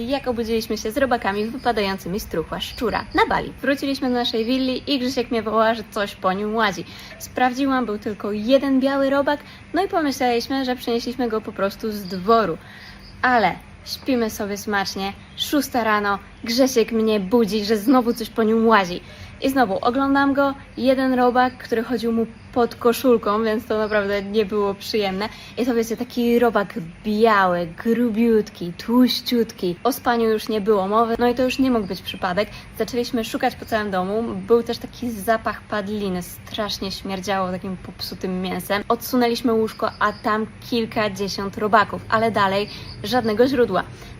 Jak obudziliśmy się z robakami wypadającymi z truchła szczura na Bali. Wróciliśmy do naszej willi i Grzesiek mnie wołała, że coś po nim łazi. Sprawdziłam, był tylko jeden biały robak, no i pomyśleliśmy, że przynieśliśmy go po prostu z dworu. Ale śpimy sobie smacznie, szósta rano, Grzesiek mnie budzi, że znowu coś po nim łazi. I znowu oglądam go, jeden robak, który chodził mu pod koszulką, więc to naprawdę nie było przyjemne. I to wiecie, taki robak biały, grubiutki, tłuściutki. O spaniu już nie było mowy, no i to już nie mógł być przypadek. Zaczęliśmy szukać po całym domu. Był też taki zapach padliny, strasznie śmierdziało takim popsutym mięsem. Odsunęliśmy łóżko, a tam kilkadziesiąt robaków, ale dalej żadnego źródła.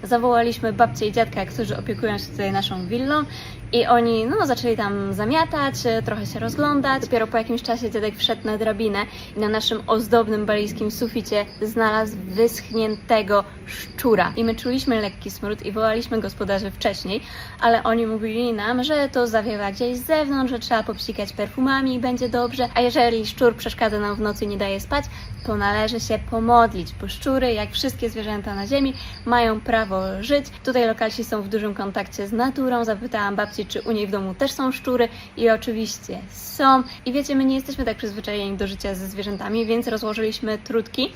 Zawołaliśmy babcię i dziadka, którzy opiekują się tutaj naszą willą i oni no, zaczęli tam zamiatać, e, trochę się rozglądać. Dopiero po jakimś czasie dziadek wszedł na drabinę i na naszym ozdobnym balijskim suficie znalazł wyschniętego szczura. I my czuliśmy lekki smród i wołaliśmy gospodarzy wcześniej, ale oni mówili nam, że to zawiewa gdzieś z zewnątrz, że trzeba popsikać perfumami i będzie dobrze, a jeżeli szczur przeszkadza nam w nocy i nie daje spać, to należy się pomodlić, bo szczury, jak wszystkie zwierzęta na ziemi, mają prawo żyć. Tutaj lokalsi są w dużym kontakcie z naturą. Zapytałam babci, czy u niej w domu też są szczury i oczywiście są. I wiecie, my nie jesteśmy tak przyzwyczajeni do życia ze zwierzętami, więc rozłożyliśmy trutki,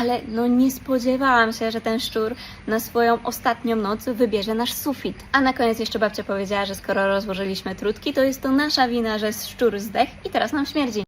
ale no nie spodziewałam się, że ten szczur na swoją ostatnią noc wybierze nasz sufit. A na koniec jeszcze babcia powiedziała, że skoro rozłożyliśmy trutki, to jest to nasza wina, że szczur zdech i teraz nam śmierdzi.